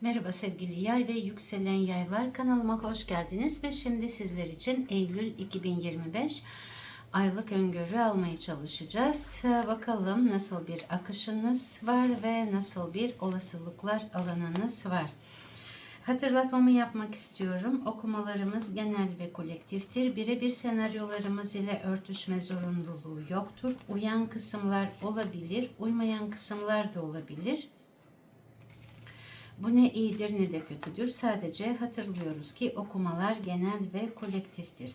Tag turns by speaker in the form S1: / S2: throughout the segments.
S1: Merhaba sevgili yay ve yükselen yaylar kanalıma hoş geldiniz ve şimdi sizler için Eylül 2025 aylık öngörü almaya çalışacağız. Bakalım nasıl bir akışınız var ve nasıl bir olasılıklar alanınız var. Hatırlatmamı yapmak istiyorum. Okumalarımız genel ve kolektiftir. Birebir senaryolarımız ile örtüşme zorunluluğu yoktur. Uyan kısımlar olabilir, uymayan kısımlar da olabilir. Bu ne iyidir ne de kötüdür. Sadece hatırlıyoruz ki okumalar genel ve kolektiftir.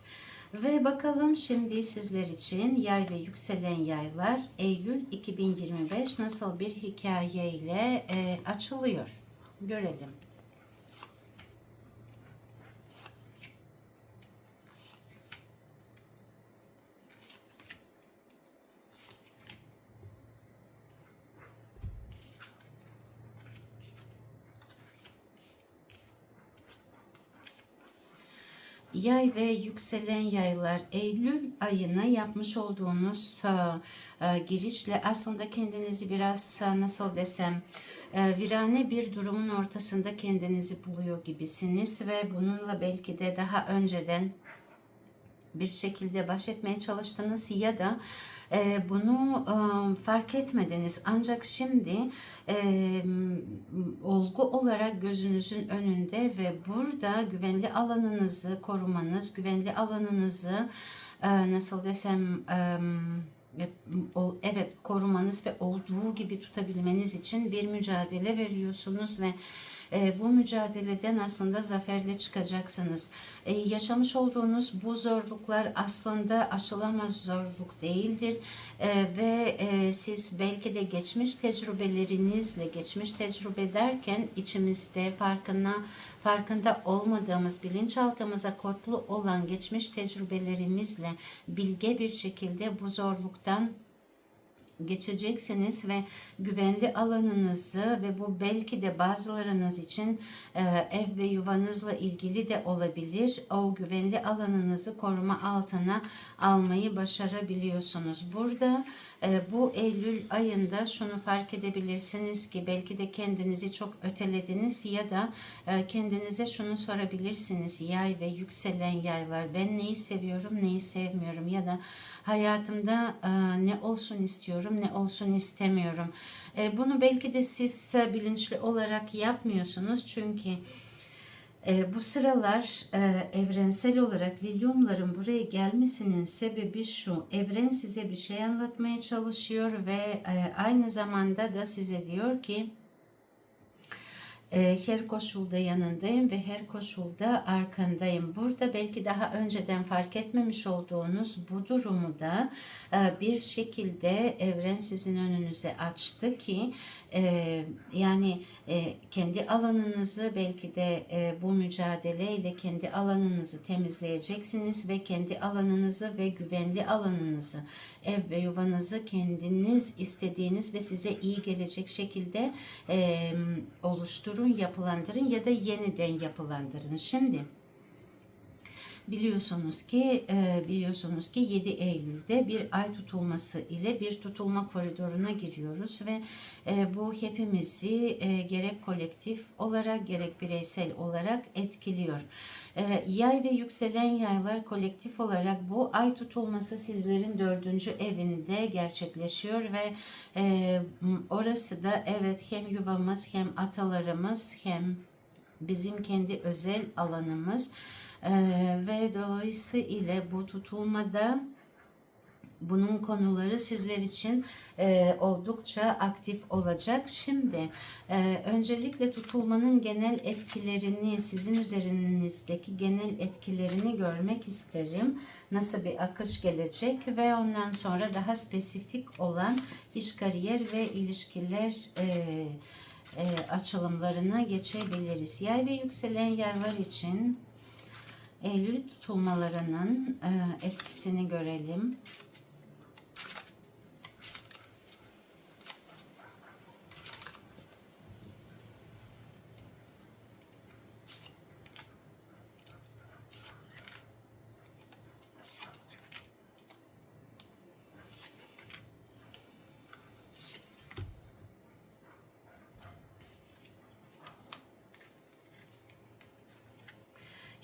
S1: Ve bakalım şimdi sizler için yay ve yükselen yaylar Eylül 2025 nasıl bir hikayeyle e, açılıyor. Görelim. Yay ve yükselen yaylar Eylül ayına yapmış olduğunuz e, e, girişle aslında kendinizi biraz e, nasıl desem e, virane bir durumun ortasında kendinizi buluyor gibisiniz ve bununla belki de daha önceden bir şekilde baş etmeye çalıştınız ya da e, bunu e, fark etmediniz. Ancak şimdi e, olgu olarak gözünüzün önünde ve burada güvenli alanınızı korumanız, güvenli alanınızı e, nasıl desem e, evet korumanız ve olduğu gibi tutabilmeniz için bir mücadele veriyorsunuz ve e, bu mücadeleden aslında zaferle çıkacaksınız. E, yaşamış olduğunuz bu zorluklar aslında aşılamaz zorluk değildir e, ve e, siz belki de geçmiş tecrübelerinizle, geçmiş tecrübe derken içimizde farkına farkında olmadığımız bilinçaltımıza kodlu olan geçmiş tecrübelerimizle bilge bir şekilde bu zorluktan geçeceksiniz ve güvenli alanınızı ve bu belki de bazılarınız için e, ev ve yuvanızla ilgili de olabilir. O güvenli alanınızı koruma altına almayı başarabiliyorsunuz. Burada e, bu Eylül ayında şunu fark edebilirsiniz ki belki de kendinizi çok ötelediniz ya da e, kendinize şunu sorabilirsiniz. Yay ve yükselen yaylar ben neyi seviyorum neyi sevmiyorum ya da hayatımda ne olsun istiyorum ne olsun istemiyorum. E, bunu belki de siz bilinçli olarak yapmıyorsunuz çünkü e, bu sıralar e, evrensel olarak lilyumların buraya gelmesinin sebebi şu. Evren size bir şey anlatmaya çalışıyor ve e, aynı zamanda da size diyor ki ee, her koşulda yanındayım ve her koşulda arkandayım. Burada belki daha önceden fark etmemiş olduğunuz bu durumu da e, bir şekilde evren sizin önünüze açtı ki e, yani e, kendi alanınızı belki de bu mücadeleyle kendi alanınızı temizleyeceksiniz ve kendi alanınızı ve güvenli alanınızı ev ve yuvanızı kendiniz istediğiniz ve size iyi gelecek şekilde oluşturun oluşturun, yapılandırın ya da yeniden yapılandırın. Şimdi biliyorsunuz ki e, biliyorsunuz ki 7 Eylül'de bir ay tutulması ile bir tutulma koridoruna giriyoruz ve e, bu hepimizi e, gerek kolektif olarak gerek bireysel olarak etkiliyor. Yay ve yükselen yaylar kolektif olarak bu ay tutulması sizlerin dördüncü evinde gerçekleşiyor ve orası da evet hem yuvamız hem atalarımız hem bizim kendi özel alanımız ee, ve dolayısıyla bu tutulmada bunun konuları sizler için e, oldukça aktif olacak. Şimdi e, öncelikle tutulmanın genel etkilerini, sizin üzerinizdeki genel etkilerini görmek isterim. Nasıl bir akış gelecek ve ondan sonra daha spesifik olan iş, kariyer ve ilişkiler e, e, açılımlarına geçebiliriz. Yay ve yükselen yaylar için Eylül tutulmalarının e, etkisini görelim.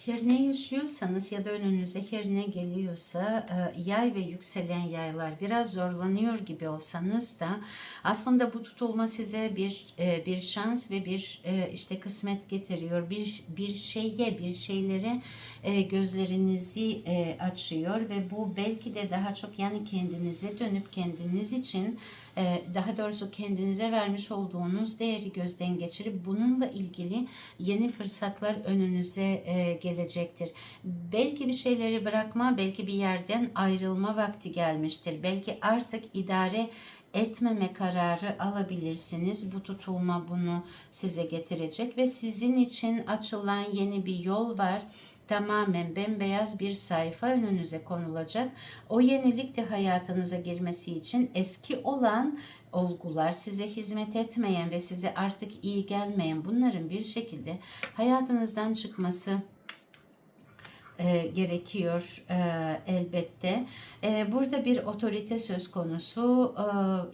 S1: Her ne yaşıyorsanız ya da önünüze her ne geliyorsa e, yay ve yükselen yaylar biraz zorlanıyor gibi olsanız da aslında bu tutulma size bir e, bir şans ve bir e, işte kısmet getiriyor. Bir bir şeye, bir şeylere gözlerinizi açıyor ve bu belki de daha çok yani kendinize dönüp kendiniz için daha doğrusu kendinize vermiş olduğunuz değeri gözden geçirip bununla ilgili yeni fırsatlar önünüze e, gelecektir. Belki bir şeyleri bırakma, belki bir yerden ayrılma vakti gelmiştir. Belki artık idare etmeme kararı alabilirsiniz. Bu tutulma bunu size getirecek ve sizin için açılan yeni bir yol var tamamen bembeyaz bir sayfa önünüze konulacak. O yenilik de hayatınıza girmesi için eski olan olgular, size hizmet etmeyen ve size artık iyi gelmeyen bunların bir şekilde hayatınızdan çıkması e, gerekiyor e, elbette. E, burada bir otorite söz konusu. E,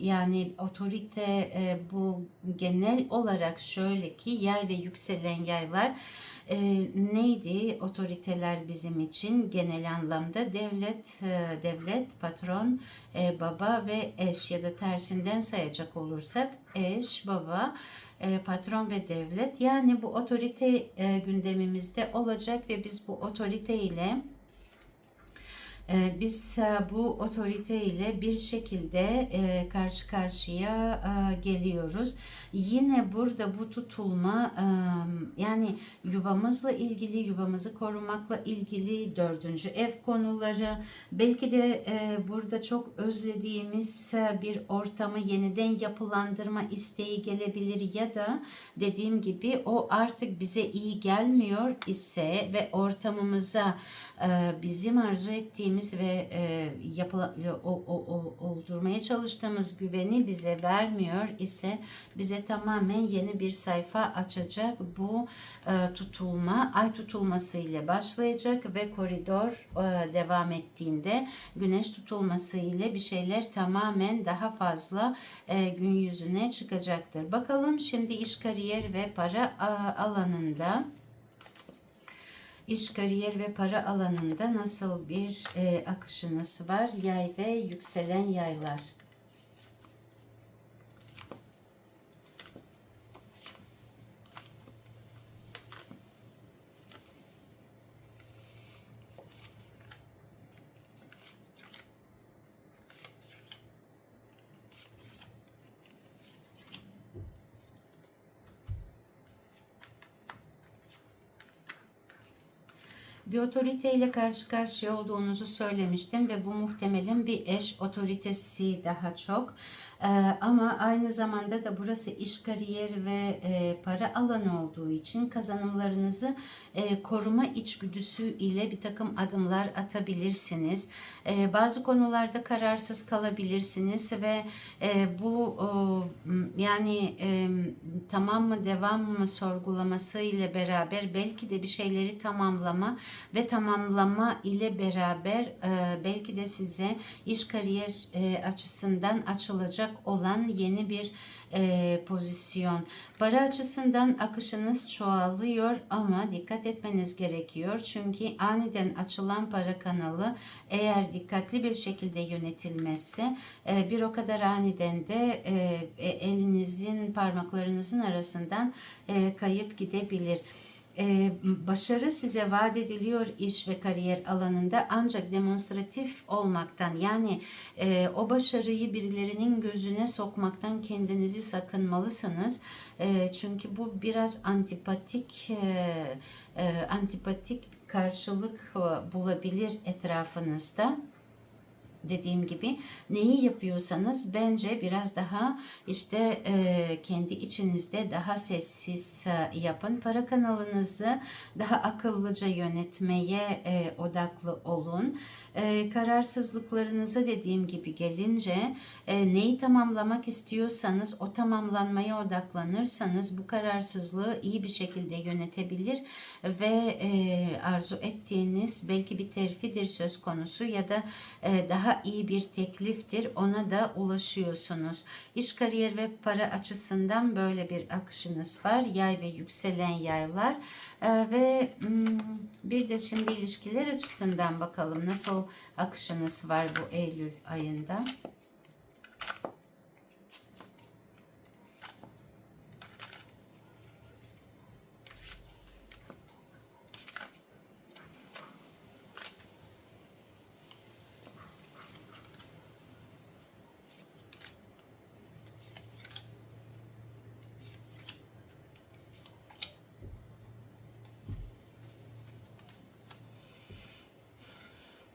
S1: yani otorite e, bu genel olarak şöyle ki yay ve yükselen yaylar e, neydi otoriteler bizim için genel anlamda devlet, e, devlet, patron, e, baba ve eş ya da tersinden sayacak olursak eş, baba, e, patron ve devlet. Yani bu otorite e, gündemimizde olacak ve biz bu otorite ile biz e, bu otorite ile bir şekilde e, karşı karşıya e, geliyoruz. Yine burada bu tutulma yani yuvamızla ilgili, yuvamızı korumakla ilgili dördüncü ev konuları, belki de burada çok özlediğimiz bir ortamı yeniden yapılandırma isteği gelebilir ya da dediğim gibi o artık bize iyi gelmiyor ise ve ortamımıza bizim arzu ettiğimiz ve e, yapıla, o, o, o, oldurmaya çalıştığımız güveni bize vermiyor ise bize tamamen yeni bir sayfa açacak. Bu e, tutulma ay tutulması ile başlayacak ve koridor e, devam ettiğinde güneş tutulması ile bir şeyler tamamen daha fazla e, gün yüzüne çıkacaktır. Bakalım şimdi iş kariyer ve para alanında iş, kariyer ve para alanında nasıl bir e, akışınız var? Yay ve yükselen yaylar. Bir otoriteyle karşı karşıya olduğunuzu söylemiştim ve bu muhtemelen bir eş otoritesi daha çok. Ee, ama aynı zamanda da burası iş kariyer ve e, para alanı olduğu için kazanımlarınızı e, koruma içgüdüsü ile bir takım adımlar atabilirsiniz. E, bazı konularda kararsız kalabilirsiniz ve e, bu o, yani e, tamam mı devam mı sorgulaması ile beraber belki de bir şeyleri tamamlama ve tamamlama ile beraber e, belki de size iş kariyer e, açısından açılacak olan yeni bir e, pozisyon. Para açısından akışınız çoğalıyor ama dikkat etmeniz gerekiyor. Çünkü aniden açılan para kanalı eğer dikkatli bir şekilde yönetilmezse e, bir o kadar aniden de e, elinizin parmaklarınızın arasından e, kayıp gidebilir e, başarı size vaat ediliyor iş ve kariyer alanında ancak demonstratif olmaktan yani e, o başarıyı birilerinin gözüne sokmaktan kendinizi sakınmalısınız. E, çünkü bu biraz antipatik e, e, antipatik karşılık bulabilir etrafınızda dediğim gibi neyi yapıyorsanız bence biraz daha işte e, kendi içinizde daha sessiz e, yapın. Para kanalınızı daha akıllıca yönetmeye e, odaklı olun. E, kararsızlıklarınıza dediğim gibi gelince e, neyi tamamlamak istiyorsanız o tamamlanmaya odaklanırsanız bu kararsızlığı iyi bir şekilde yönetebilir ve e, arzu ettiğiniz belki bir terfidir söz konusu ya da e, daha daha iyi bir tekliftir. Ona da ulaşıyorsunuz. İş, kariyer ve para açısından böyle bir akışınız var. Yay ve yükselen yaylar. Ee, ve hmm, bir de şimdi ilişkiler açısından bakalım nasıl akışınız var bu Eylül ayında.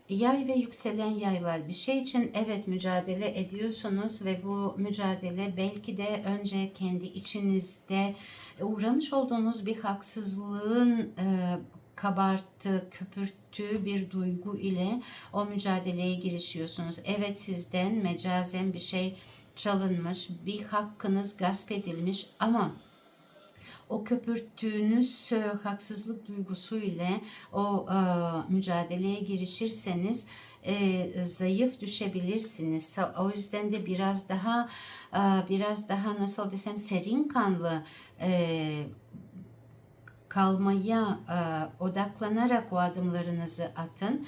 S1: Yay ve yükselen yaylar bir şey için evet mücadele ediyorsunuz ve bu mücadele belki de önce kendi içinizde uğramış olduğunuz bir haksızlığın e, kabarttığı, köpürttüğü bir duygu ile o mücadeleye girişiyorsunuz. Evet sizden mecazen bir şey çalınmış, bir hakkınız gasp edilmiş ama o köpürttüğünüz e, haksızlık duygusu ile o e, mücadeleye girişirseniz e, zayıf düşebilirsiniz. O yüzden de biraz daha e, biraz daha nasıl desem serin kanlı e, kalmaya e, odaklanarak o adımlarınızı atın.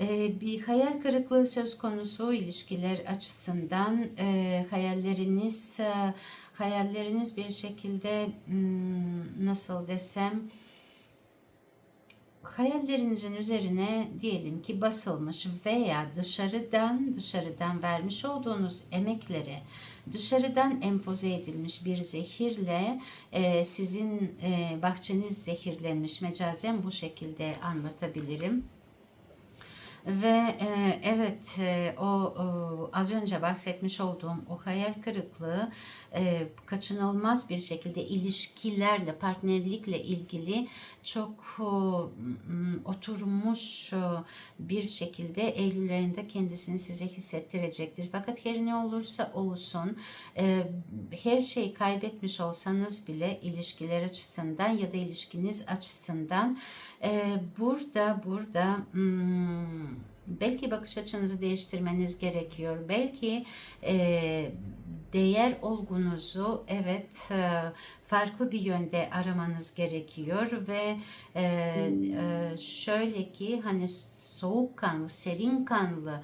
S1: E, bir hayal kırıklığı söz konusu ilişkiler açısından e, hayalleriniz e, hayalleriniz bir şekilde hmm, nasıl desem hayallerinizin üzerine diyelim ki basılmış veya dışarıdan dışarıdan vermiş olduğunuz emekleri dışarıdan empoze edilmiş bir zehirle e, sizin e, bahçeniz zehirlenmiş mecazen bu şekilde anlatabilirim. Ve e, evet e, o, o az önce bahsetmiş olduğum o hayal kırıklığı e, kaçınılmaz bir şekilde ilişkilerle, partnerlikle ilgili çok o, oturmuş o, bir şekilde Eylül ayında kendisini size hissettirecektir. Fakat her ne olursa olsun e, her şeyi kaybetmiş olsanız bile ilişkiler açısından ya da ilişkiniz açısından e, burada burada hmm, belki bakış açınızı değiştirmeniz gerekiyor. Belki e, değer olgunuzu evet e, farklı bir yönde aramanız gerekiyor ve e, e, şöyle ki hani soğukkanlı, serin kanlı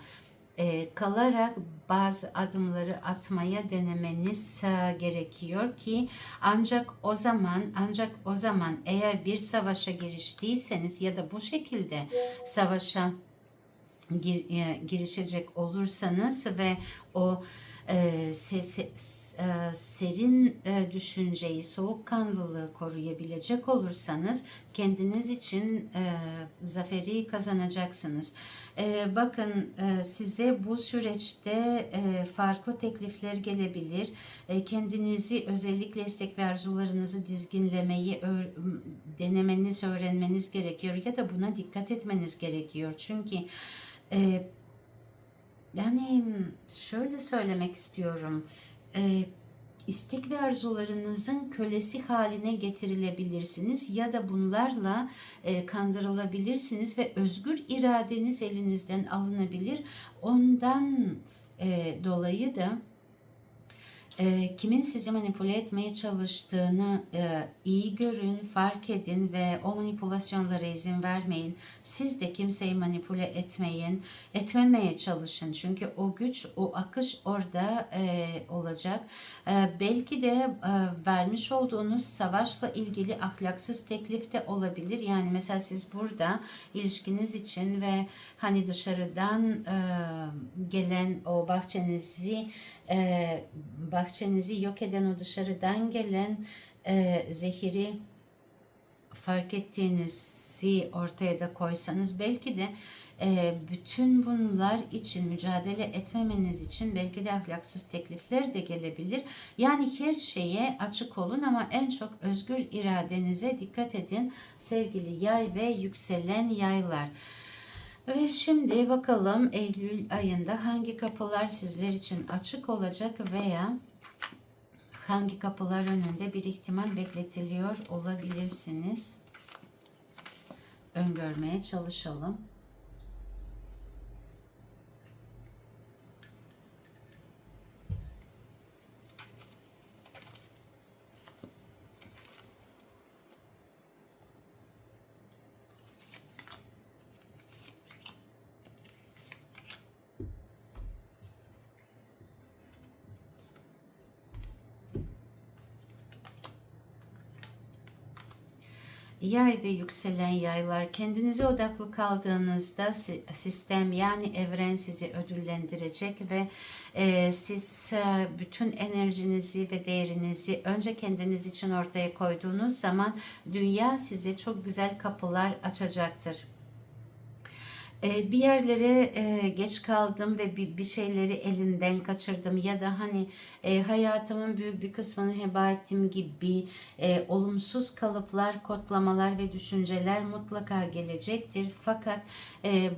S1: e, kalarak bazı adımları atmaya denemeniz e, gerekiyor ki ancak o zaman ancak o zaman eğer bir savaşa giriştiyseniz ya da bu şekilde savaşa gir, e, girişecek olursanız ve o e, se, e, serin e, düşünceyi, soğukkanlılığı koruyabilecek olursanız kendiniz için e, zaferi kazanacaksınız. E, bakın e, size bu süreçte e, farklı teklifler gelebilir. E, kendinizi özellikle istek ve arzularınızı dizginlemeyi öğ, denemeniz, öğrenmeniz gerekiyor ya da buna dikkat etmeniz gerekiyor. Çünkü e, yani şöyle söylemek istiyorum. E, istek ve arzularınızın kölesi haline getirilebilirsiniz ya da bunlarla e, kandırılabilirsiniz ve özgür iradeniz elinizden alınabilir. Ondan e, dolayı da e, kimin sizi manipüle etmeye çalıştığını e, iyi görün, fark edin ve o manipülasyonlara izin vermeyin. Siz de kimseyi manipüle etmeyin, etmemeye çalışın. Çünkü o güç, o akış orada e, olacak. E, belki de e, vermiş olduğunuz savaşla ilgili ahlaksız teklif de olabilir. Yani mesela siz burada ilişkiniz için ve hani dışarıdan e, gelen o bahçenizi e, bahçenizi yok eden o dışarıdan gelen e, zehiri fark ettiğinizi ortaya da koysanız belki de e, bütün bunlar için mücadele etmemeniz için belki de ahlaksız teklifler de gelebilir. Yani her şeye açık olun ama en çok özgür iradenize dikkat edin sevgili yay ve yükselen yaylar. Ve şimdi bakalım Eylül ayında hangi kapılar sizler için açık olacak veya hangi kapılar önünde bir ihtimal bekletiliyor olabilirsiniz. Öngörmeye çalışalım. Yay ve yükselen yaylar kendinize odaklı kaldığınızda si- sistem yani evren sizi ödüllendirecek ve e, siz e, bütün enerjinizi ve değerinizi önce kendiniz için ortaya koyduğunuz zaman dünya size çok güzel kapılar açacaktır. E, bir yerlere e, geç kaldım ve bir, şeyleri elimden kaçırdım ya da hani e, hayatımın büyük bir kısmını heba ettiğim gibi e, olumsuz kalıplar, kodlamalar ve düşünceler mutlaka gelecektir. Fakat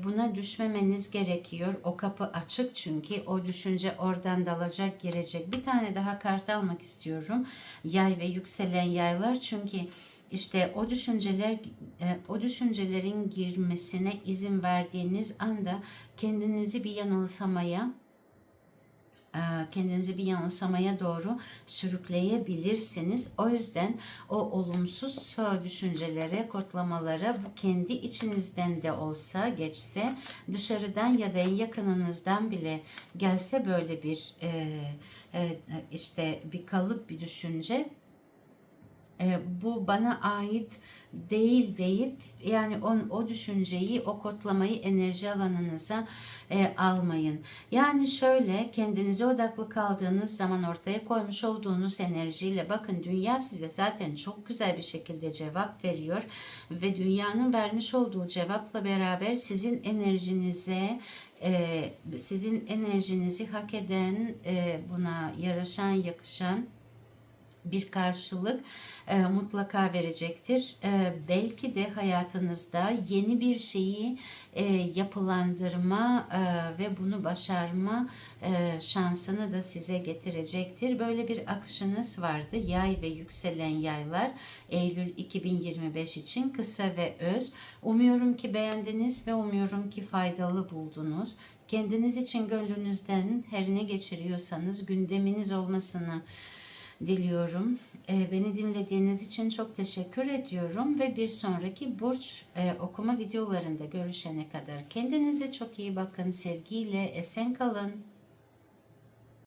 S1: buna düşmemeniz gerekiyor. O kapı açık çünkü o düşünce oradan dalacak, girecek. Bir tane daha kart almak istiyorum. Yay ve yükselen yaylar çünkü işte o düşünceler e, o düşüncelerin girmesine izin verdiğiniz anda kendinizi bir yanılsamaya e, kendinizi bir yanılsamaya doğru sürükleyebilirsiniz. O yüzden o olumsuz düşüncelere, kodlamalara bu kendi içinizden de olsa geçse dışarıdan ya da yakınınızdan bile gelse böyle bir e, işte bir kalıp bir düşünce e, bu bana ait değil deyip yani on, o düşünceyi, o kodlamayı enerji alanınıza e, almayın. Yani şöyle kendinize odaklı kaldığınız zaman ortaya koymuş olduğunuz enerjiyle bakın dünya size zaten çok güzel bir şekilde cevap veriyor ve dünyanın vermiş olduğu cevapla beraber sizin enerjinize e, sizin enerjinizi hak eden, e, buna yaraşan, yakışan bir karşılık e, mutlaka verecektir. E, belki de hayatınızda yeni bir şeyi e, yapılandırma e, ve bunu başarma e, şansını da size getirecektir. Böyle bir akışınız vardı. Yay ve yükselen yaylar Eylül 2025 için kısa ve öz. Umuyorum ki beğendiniz ve umuyorum ki faydalı buldunuz. Kendiniz için gönlünüzden her ne geçiriyorsanız gündeminiz olmasını diliyorum. Ee, Beni dinlediğiniz için çok teşekkür ediyorum ve bir sonraki burç e, okuma videolarında görüşene kadar kendinize çok iyi bakın. Sevgiyle esen kalın.